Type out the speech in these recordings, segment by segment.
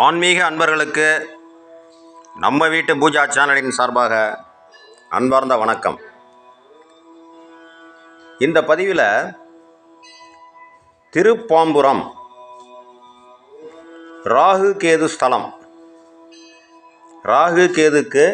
ஆன்மீக அன்பர்களுக்கு நம்ம வீட்டு பூஜா சேனலின் சார்பாக அன்பார்ந்த வணக்கம். இந்த பதிவில் திருப்பாம்புரம் ராகு கேது ஸ்தலம். ராகு கேதுக்கு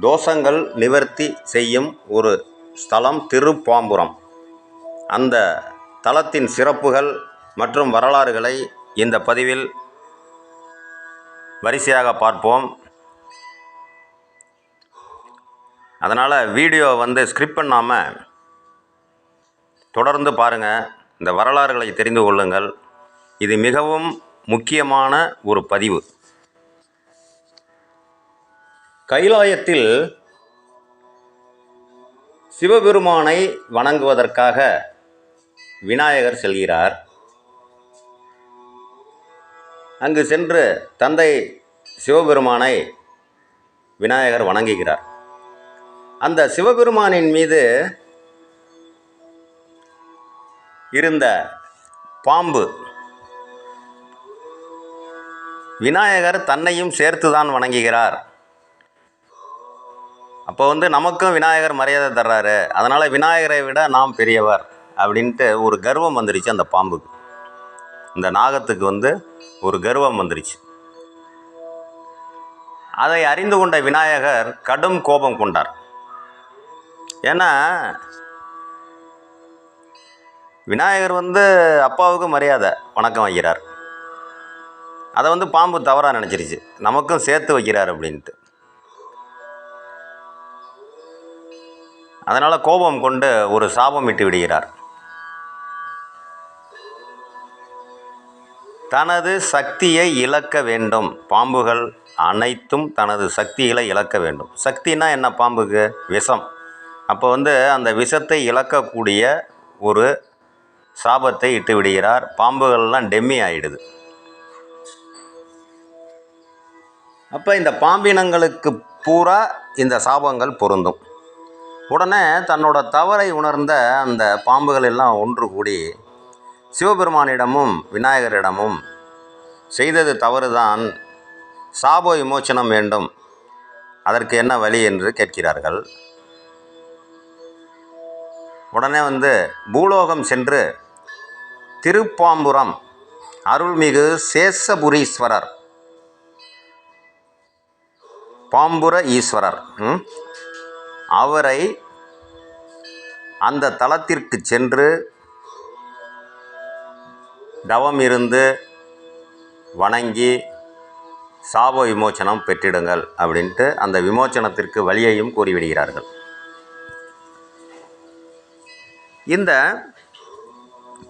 தோஷங்கள் நிவர்த்தி செய்யும் ஒரு ஸ்தலம் திருப்பாம்புரம். அந்த தலத்தின் சிறப்புகள் மற்றும் வரலாறுகளை இந்த பதிவில் வரிசையாக பார்ப்போம். அதனால் வீடியோ வந்து ஸ்கிரிப் பண்ணாமல் தொடர்ந்து பாருங்கள் இந்த வரலாறுகளை தெரிந்து கொள்ளுங்கள். இது மிகவும் முக்கியமான ஒரு பதிவு. கைலாயத்தில் சிவபெருமானை வணங்குவதற்காக விநாயகர் செல்கிறார். அங்கு சென்று தந்தை சிவபெருமானை விநாயகர் வணங்குகிறார். அந்த சிவபெருமானின் மீது இருந்த பாம்பு விநாயகர் தன்னையும் சேர்த்து தான் வணங்குகிறார். அப்போ வந்து நமக்கும் விநாயகர் மரியாதை தர்றாரு. அதனால் விநாயகரை விட நாம் பெரியவர் அப்படின்ட்டு ஒரு கர்வம் வந்துடுச்சு அந்த பாம்புக்கு. இந்த நாகத்துக்கு வந்து ஒரு கர்வம் வந்துருச்சு. அதை அறிந்து கொண்ட விநாயகர் கடும் கோபம் கொண்டார். ஏன்னா விநாயகர் வந்து அப்பாவுக்கு மரியாதை வணக்கம் வைக்கிறார். அதை வந்து பாம்பு தவறாக நினச்சிருச்சு. நமக்கும் சேர்த்து வைக்கிறார் அப்படின்ட்டு. அதனால் கோபம் கொண்டு ஒரு சாபம் இட்டு விடுகிறார். தனது சக்தியை இழக்க வேண்டும். பாம்புகள் அனைத்தும் தனது சக்திகளை இழக்க வேண்டும். சக்தினா என்ன பாம்புக்கு? விஷம். அப்போ வந்து அந்த விஷத்தை இழக்கக்கூடிய ஒரு சாபத்தை இட்டு விடுகிறார் பாம்புகள்லாம் டெம்மி ஆயிடுது. அப்போ இந்த பாம்பினங்களுக்கு பூரா இந்த சாபங்கள் பொருந்தும். உடனே தன்னோட தவறை உணர்ந்த அந்த பாம்புகள் எல்லாம் ஒன்று கூடி சிவபெருமானிடமும் விநாயகரிடமும் செய்தது தவறுதான். சாபோ விமோச்சனம் வேண்டும். அதற்கு என்ன வழி என்று கேட்கிறார்கள். உடனே வந்து பூலோகம் சென்று திருப்பாம்புரம் அருள்மிகு சேஷபுரீஸ்வரர் பாம்புர ஈஸ்வரர். ம், அவரை அந்த தலத்திற்கு சென்று தவம் இருந்து வணங்கி சாப விமோச்சனம் பெற்றிடுங்கள் அப்படின்ட்டு அந்த விமோச்சனத்திற்கு வழியையும் கூறிவிடுகிறார்கள். இந்த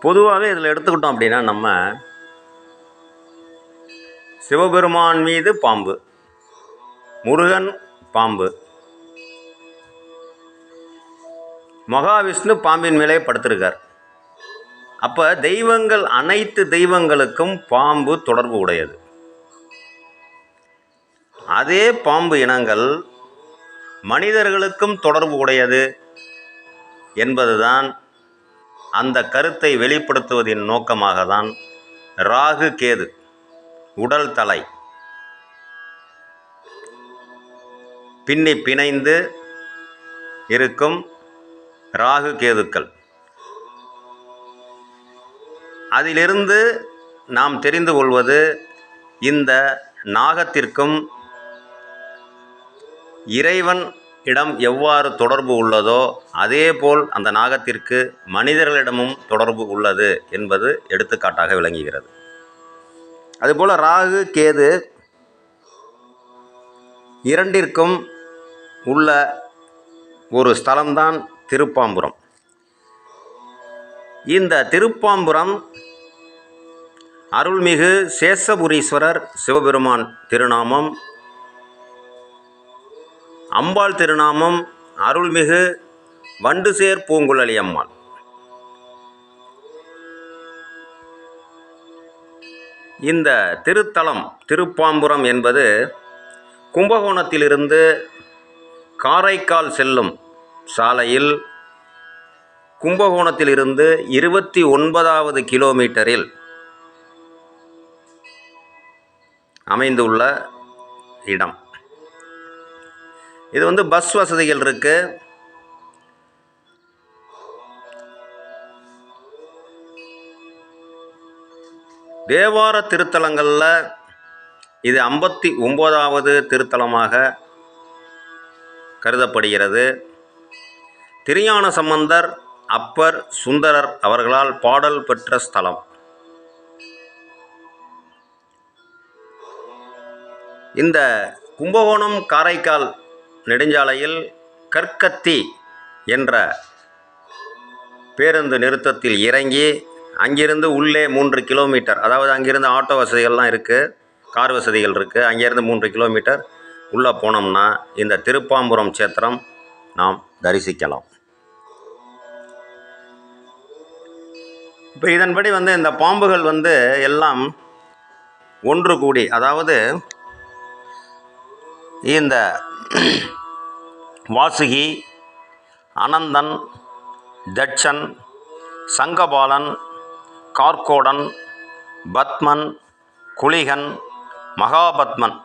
பொதுவாகவே இதில் எடுத்துக்கிட்டோம் அப்படின்னா நம்ம சிவபெருமான் மீது பாம்பு முருகன் பாம்பு மகாவிஷ்ணு பாம்பின் மேலே படுத்திருக்கார். அப்போ தெய்வங்கள் அனைத்து தெய்வங்களுக்கும் பாம்பு தொடர்பு உடையது. அதே பாம்பு இனங்கள் மனிதர்களுக்கும் தொடர்பு உடையது என்பதுதான் அந்த கருத்தை வெளிப்படுத்துவதின் நோக்கமாக தான் ராகு கேது உடல் தலை பின்னி பிணைந்து இருக்கும் ராகு கேதுக்கள். அதிலிருந்து நாம் தெரிந்து கொள்வது இந்த நாகத்திற்கும் இறைவன் இடம் எவ்வாறு தொடர்பு உள்ளதோ அதேபோல் அந்த நாகத்திற்கு மனிதர்களிடமும் தொடர்பு உள்ளது என்பது எடுத்துக்காட்டாக விளங்குகிறது. அதுபோல் ராகு கேது இரண்டிற்கும் உள்ள ஒரு ஸ்தலம்தான் திருப்பாம்புரம். இந்த திருப்பாம்புரம் அருள்மிகு சேஷபுரீஸ்வரர் சிவபெருமான் திருநாமம். அம்பாள் திருநாமம் அருள்மிகு வண்டுசேர் பூங்குழலி அம்மாள். இந்த திருத்தலம் திருப்பாம்புரம் என்பது கும்பகோணத்திலிருந்து காரைக்கால் செல்லும் சாலையில் கும்பகோணத்திலிருந்து இருபத்தி ஒன்பதாவது கிலோமீட்டரில் அமைந்துள்ள இடம். இது வந்து பஸ் வசதிகள் இருக்குது தேவார திருத்தலங்களில் இது ஐம்பத்தி ஒம்போதாவது திருத்தலமாக கருதப்படுகிறது. திருஞான சம்பந்தர் அப்பர் சுந்தரர் அவர்களால் பாடல் பெற்ற ஸ்தலம். இந்த கும்பகோணம் காரைக்கால் நெடுஞ்சாலையில் கற்கத்தி என்ற பேருந்து நிறுத்தத்தில் இறங்கி அங்கிருந்து உள்ளே மூன்று கிலோமீட்டர் அதாவது அங்கிருந்து ஆட்டோ வசதிகள்லாம் இருக்குது கார் வசதிகள் இருக்குது அங்கேருந்து மூன்று கிலோமீட்டர் உள்ளே போனோம்னா இந்த திருப்பாம்புரம் சேத்திரம் நாம் தரிசிக்கலாம். இப்போ இதன்படி வந்து இந்த பாம்புகள் வந்து எல்லாம் ஒன்று கூடி அதாவது இந்த வாசுகி அனந்தன் தட்சன் சங்கபாலன் கார்கோடன் பத்மன் குளிகன் மகாபத்மன்.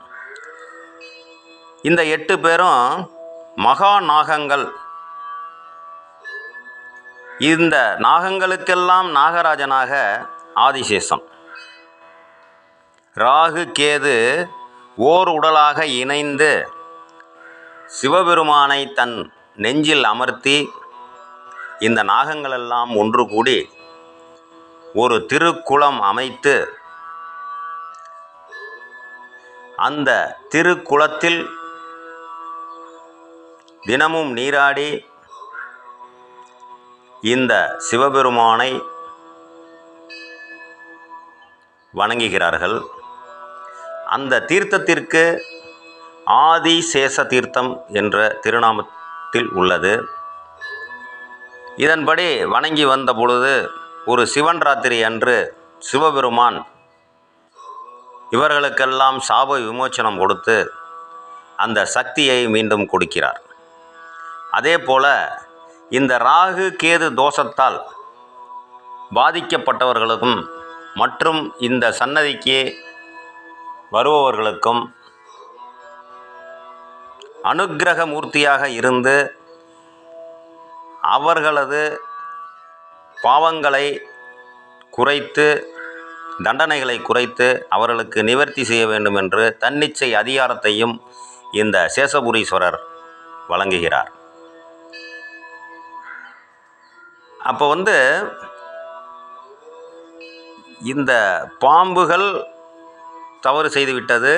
இந்த எட்டு பேரும் மகா நாகங்கள் இந்த நாகங்களுக்கெல்லாம் நாகராஜனாக ஆதிசேஷன் ராகு கேது ஓர் உடலாக இணைந்து சிவபெருமானை தன் நெஞ்சில் அமர்த்தி இந்த நாகங்களெல்லாம் ஒன்று கூடி ஒரு திருக்குளம் அமைத்து அந்த திருக்குளத்தில் தினமும் நீராடி இந்த சிவபெருமானை வணங்குகிறார்கள். அந்த தீர்த்தத்திற்கு ஆதிசேஷ தீர்த்தம் என்ற திருநாமத்தில் உள்ளது. இதன்படி வணங்கி வந்த பொழுது ஒரு சிவன் ராத்திரி அன்று சிவபெருமான் இவர்களுக்கெல்லாம் சாப விமோச்சனம் கொடுத்து அந்த சக்தியை மீண்டும் கொடுக்கிறார். அதே போல இந்த ராகு கேது தோஷத்தால் பாதிக்கப்பட்டவர்களுக்கும் மற்றும் இந்த சன்னதிக்கு வருபவர்களுக்கும் அனுக்கிரக மூர்த்தியாக இருந்து அவர்களது பாவங்களை குறைத்து தண்டனைகளை குறைத்து அவர்களுக்கு நிவர்த்தி செய்ய வேண்டும் என்று தன்னிச்சை அதிகாரத்தையும் இந்த சேஷபுரீஸ்வரர் வழங்குகிறார். அப்போ வந்து இந்த பாம்புகள் தவறு செய்துவிட்டது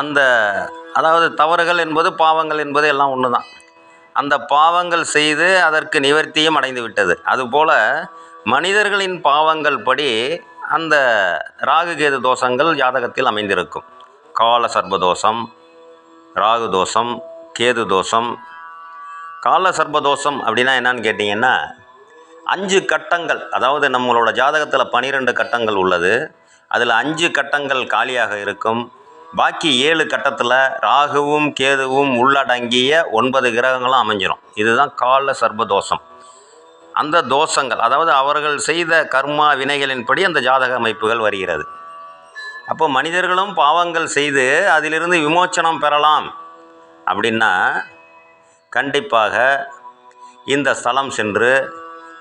அந்த அதாவது தவறுகள் என்பது பாவங்கள் என்பது எல்லாம் ஒன்று தான் அந்த பாவங்கள் செய்து அதற்கு நிவர்த்தியும் அடைந்து விட்டது. அதுபோல் மனிதர்களின் பாவங்கள் படி அந்த ராகு கேது தோஷங்கள் ஜாதகத்தில் அமைந்திருக்கும். கால சர்பதோஷம் ராகு தோஷம் கேது தோஷம். கால சர்பதோஷம் அப்படின்னா என்னன்னு கேட்டிங்கன்னா அஞ்சு கட்டங்கள் அதாவது நம்மளோட ஜாதகத்தில் பனிரெண்டு கட்டங்கள் உள்ளது. அதில் அஞ்சு கட்டங்கள் காலியாக இருக்கும். பாக்கி ஏழு கட்டத்தில் ராகுவும் கேதுவும் உள்ளடங்கிய ஒன்பது கிரகங்களும் அமைஞ்சிரும். இதுதான் கால சர்ப தோஷம் அந்த தோஷங்கள் அதாவது அவர்கள் செய்த கர்மா வினைகளின்படி அந்த ஜாதக அமைப்புகள் வருகிறது. அப்போ மனிதர்களும் பாவங்கள் செய்து அதிலிருந்து விமோச்சனம் பெறலாம். அப்படின்னா கண்டிப்பாக இந்த ஸ்தலம் சென்று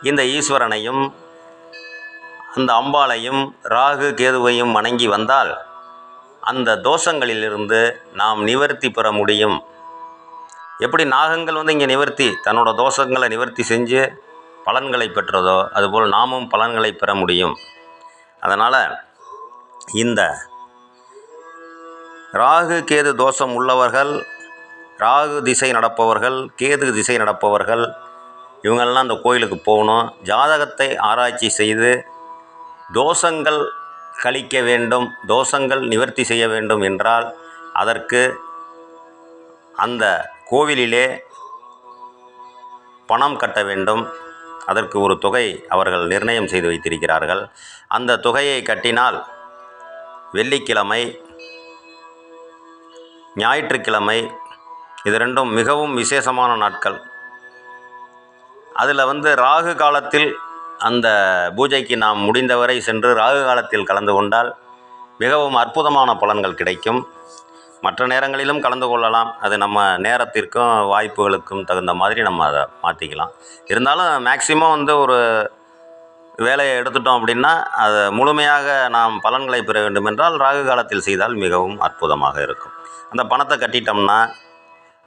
இந்த ஈஸ்வரனையும் அந்த அம்பாளையும் ராகு கேதுவையும் வணங்கி வந்தால் அந்த தோஷங்களிலிருந்து நாம் நிவர்த்தி பெற முடியும். எப்படி நாகங்கள் வந்து இங்கே நிவர்த்தி தன்னோட தோஷங்களை நிவர்த்தி செஞ்சு பலன்களை பெற்றதோ அதுபோல் நாமும் பலன்களை பெற முடியும். அதனால் இந்த ராகு கேது தோஷம் உள்ளவர்கள் ராகு திசை நடப்பவர்கள் கேது திசை நடப்பவர்கள் இவங்கெல்லாம் அந்த கோயிலுக்கு போகணும். ஜாதகத்தை ஆராய்ச்சி செய்து தோஷங்கள் கழிக்க வேண்டும் தோஷங்கள் நிவர்த்தி செய்ய வேண்டும் என்றால் அதற்கு அந்த கோவிலிலே பணம் கட்ட வேண்டும். அதற்கு ஒரு தொகை அவர்கள் நிர்ணயம் செய்து வைத்திருக்கிறார்கள். அந்த தொகையை கட்டினால் வெள்ளிக்கிழமை ஞாயிற்றுக்கிழமை இது ரெண்டும் மிகவும் விசேஷமான நாட்கள். அதில் வந்து ராகு காலத்தில் அந்த பூஜைக்கு நாம் முடிந்தவரை சென்று ராகு காலத்தில் கலந்து கொண்டால் மிகவும் அற்புதமான பலன்கள் கிடைக்கும். மற்ற நேரங்களிலும் கலந்து கொள்ளலாம். அது நம்ம நேரத்திற்கும் வாய்ப்புகளுக்கும் தகுந்த மாதிரி நம்ம அதை மாற்றிக்கலாம் இருந்தாலும் மேக்சிமம் வந்து ஒரு வேலையை எடுத்துட்டோம் அப்படின்னா அதை முழுமையாக நாம் பலன்களை பெற வேண்டும் என்றால் ராகு காலத்தில் செய்தால் மிகவும் அற்புதமாக இருக்கும். அந்த பணத்தை கட்டிட்டோம்னா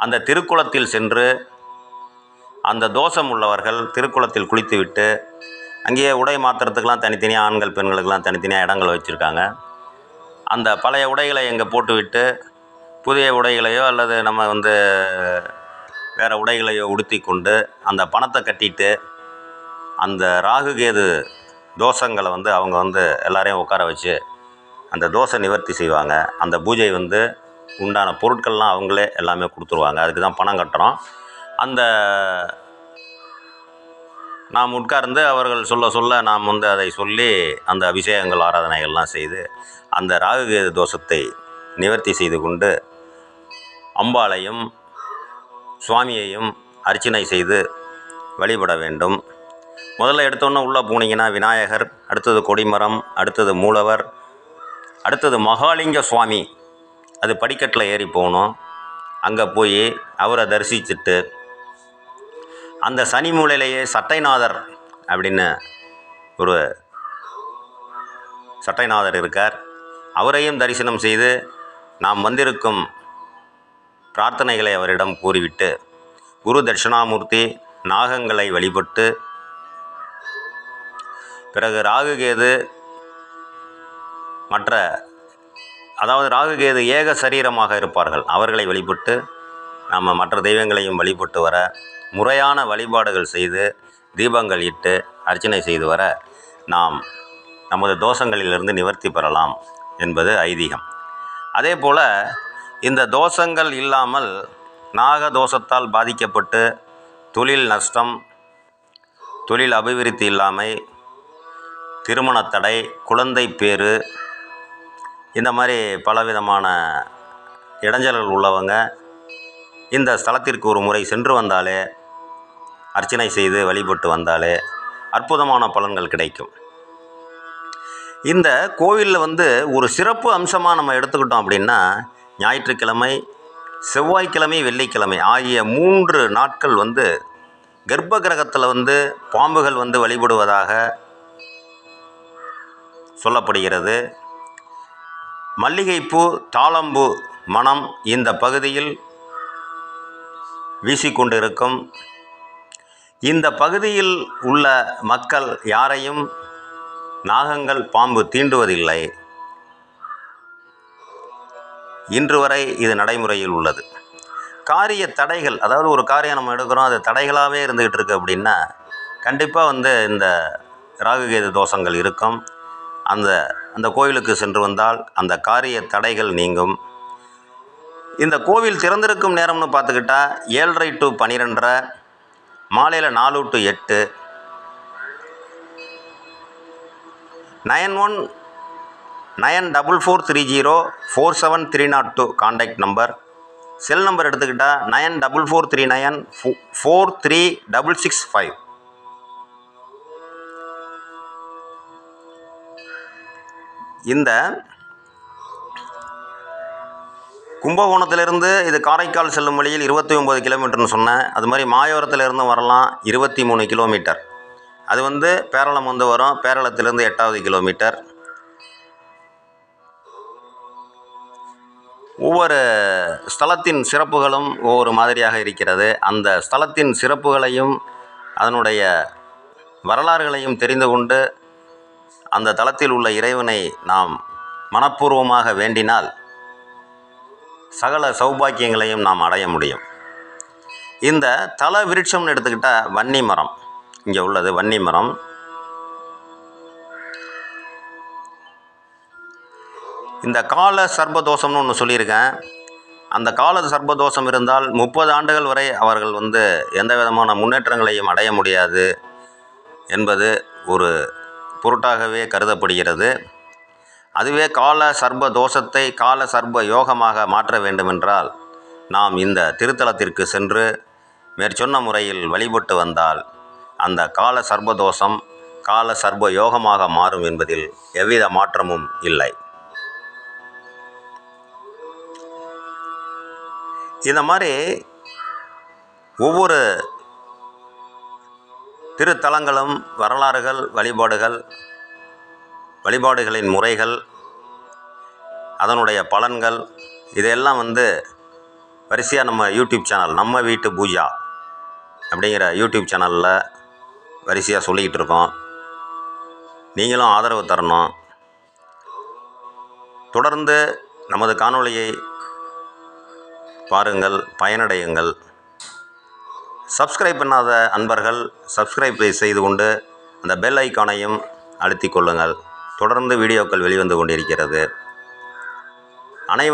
அந்த திருக்குளத்தில் சென்று அந்த தோஷம் உள்ளவர்கள் திருக்குளத்தில் குளித்துவிட்டு அங்கேயே உடை மாற்றுறதுக்கெலாம் தனித்தனியாக ஆண்கள் பெண்களுக்கெல்லாம் தனித்தனியாக இடங்கள் வச்சுருக்காங்க. அந்த பழைய உடைகளை இங்கே போட்டுவிட்டு புதிய உடைகளையோ அல்லது நம்ம வந்து வேறு உடைகளையோ உடுத்தி கொண்டு அந்த பணத்தை கட்டிட்டு அந்த ராகு கேது தோஷங்களை வந்து அவங்க வந்து எல்லாரையும் உட்கார வச்சு அந்த தோசை நிவர்த்தி செய்வாங்க. அந்த பூஜை வந்து உண்டான பொருட்கள்லாம் அவங்களே எல்லாமே கொடுத்துருவாங்க. அதுக்கு தான் பணம் கட்டுறோம். அந்த நாம் உட்கார்ந்து அவர்கள் சொல்ல சொல்ல நாம் வந்து அதை சொல்லி அந்த அபிஷேகங்கள் ஆராதனைகள்லாம் செய்து அந்த ராகுகேது தோஷத்தை நிவர்த்தி செய்து கொண்டு அம்பாளையும் சுவாமியையும் அர்ச்சனை செய்து வழிபட வேண்டும். முதல்ல எடுத்தோன்னே உள்ளே போனீங்கன்னா விநாயகர் அடுத்தது கொடிமரம் அடுத்தது மூலவர் அடுத்தது மகாலிங்க சுவாமி. அது படிக்கட்டில் ஏறி போகணும். அங்கே போய் அவரை தரிசிச்சுட்டு அந்த சனி மூலையிலேயே சட்டைநாதர் அப்படின்னு ஒரு சட்டைநாதர் இருக்கார். அவரையும் தரிசனம் செய்து நாம் வந்திருக்கும் பிரார்த்தனைகளை அவரிடம் கூறிவிட்டு குரு தட்சிணாமூர்த்தி நாகங்களை வழிபட்டு பிறகு ராகுகேது மற்ற அதாவது ராகுகேது ஏக சரீரமாக இருப்பார்கள். அவர்களை வழிபட்டு நம்ம மற்ற தெய்வங்களையும் வழிபட்டு வர முறையான வழிபாடுகள் செய்து தீபங்கள் இட்டு அர்ச்சனை செய்து வர நாம் நமது தோஷங்களிலிருந்து நிவர்த்தி பெறலாம் என்பது ஐதீகம். அதே போல் இந்த தோஷங்கள் இல்லாமல் நாக தோஷத்தால் பாதிக்கப்பட்டு தொழில் நஷ்டம் தொழில் அபிவிருத்தி இல்லாமை திருமணத்தடை குழந்தை பேறு இந்த மாதிரி பலவிதமான இடைஞ்சல்கள் உள்ளவங்க இந்த ஸ்தலத்திற்கு ஒரு முறை சென்று வந்தாலே அர்ச்சனை செய்து வழிபட்டு வந்தாலே அற்புதமான பலன்கள் கிடைக்கும். இந்த கோவிலில் வந்து ஒரு சிறப்பு அம்சமாக நம்ம எடுத்துக்கிட்டோம் அப்படின்னா ஞாயிற்றுக்கிழமை செவ்வாய்க்கிழமை வெள்ளிக்கிழமை ஆகிய மூன்று நாட்கள் வந்து கர்ப்ப கிரகத்தில் வந்து பாம்புகள் வந்து வழிபடுவதாக சொல்லப்படுகிறது. மல்லிகைப்பூ தாளம்பூ மனம் இந்த பகுதியில் வீசிக்கொண்டிருக்கும். இந்த பகுதியில் உள்ள மக்கள் யாரையும் நாகங்கள் பாம்பு தீண்டுவதில்லை. இன்று வரை இது நடைமுறையில் உள்ளது. காரிய தடைகள் அதாவது ஒரு காரியம் நம்ம எடுக்கிறோம் அது தடைகளாகவே இருந்துக்கிட்டு இருக்குது அப்படின்னா கண்டிப்பாக வந்து இந்த ராகுகேது தோஷங்கள் இருக்கும். அந்த அந்த கோவிலுக்கு சென்று வந்தால் அந்த காரிய தடைகள் நீங்கும். இந்த கோவில் திறந்திருக்கும் நேரம்னு பார்த்துக்கிட்டா ஏழரை டு பனிரெண்டரை மாலையில் நாலு டு எட்டு. Nine one nine double four three zero four seven three not to contact number. Cell number எடுத்துக்கிட்டால் nine double four three nine four three double six five. இந்த கும்பகோணத்திலிருந்து இது காரைக்கால் செல்லும் வழியில் இருபத்தி ஒம்பது கிலோமீட்டர்னு சொன்னேன். அது மாதிரி மாயோரத்திலிருந்து வரலாம் இருபத்தி மூணு கிலோமீட்டர். அது வந்து பேரளம் வந்து வரும். பேரளத்திலிருந்து எட்டாவது கிலோமீட்டர். ஒவ்வொரு ஸ்தலத்தின் சிறப்புகளும் ஒவ்வொரு மாதிரியாக இருக்கிறது. அந்த ஸ்தலத்தின் சிறப்புகளையும் அதனுடைய வரலாறுகளையும் தெரிந்து கொண்டு அந்த தளத்தில் உள்ள இறைவனை நாம் மனப்பூர்வமாக வேண்டினால் சகல சௌபாக்கியங்களையும் நாம் அடைய முடியும். இந்த தல விருட்சம்னு எடுத்துக்கிட்டால் வன்னி மரம். இங்கே உள்ளது வன்னி மரம். இந்த கால சர்பதோஷம்னு ஒன்று சொல்லியிருக்கேன். அந்த கால சர்பதோஷம் இருந்தால் முப்பது ஆண்டுகள் வரை அவர்கள் வந்து எந்த விதமான முன்னேற்றங்களையும் அடைய முடியாது என்பது ஒரு பொருட்டாகவே கருதப்படுகிறது. அதுவே கால சர்ப தோஷத்தை கால சர்ப யோகமாக மாற்ற வேண்டுமென்றால் நாம் இந்த திருத்தலத்திற்கு சென்று மேற்சொன்ன முறையில் வழிபட்டு வந்தால் அந்த கால சர்ப்பதோஷம் கால சர்ப யோகமாக மாறும் என்பதில் எவ்வித மாற்றமும் இல்லை. இந்த மாதிரி ஒவ்வொரு திருத்தலங்களும் வரலாறுகள் வழிபாடுகள் வழிபாடுகளின் முறைகள் அதனுடைய பலன்கள் இதையெல்லாம் வந்து வரிசையாக நம்ம யூடியூப் சேனல் நம்ம வீட்டு பூஜா அப்படிங்கிற யூடியூப் சேனலில் வரிசையாக சொல்லிக்கிட்டு இருக்கோம். நீங்களும் ஆதரவு தரணும். தொடர்ந்து நமது காணொளியை பாருங்கள் பயனடையுங்கள். சப்ஸ்கிரைப் பண்ணாத அன்பர்கள் சப்ஸ்கிரைப் செய்து கொண்டு அந்த பெல் ஐக்கானையும் அழுத்திக் கொள்ளுங்கள். தொடர்ந்து வீடியோக்கள் வெளிவந்து கொண்டிருக்கிறது. அனைவரும்